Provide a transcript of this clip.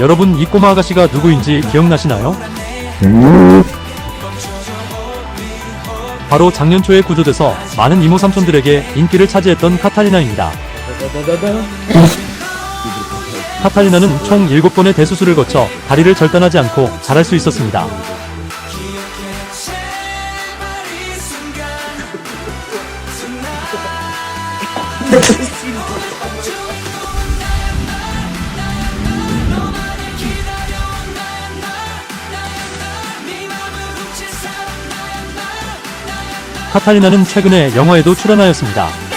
여러분 이 꼬마 아가씨가 누구인지 기억나시나요? 바로 작년 초에 구조돼서 많은 이모 삼촌들에게 인기를 차지했던 카탈리나입니다. 카탈리나는 총 7번의 대수술을 거쳐 다리를 절단하지 않고 자랄 수 있었습니다. 카탈리나는 최근에 영화에도 출연하였습니다.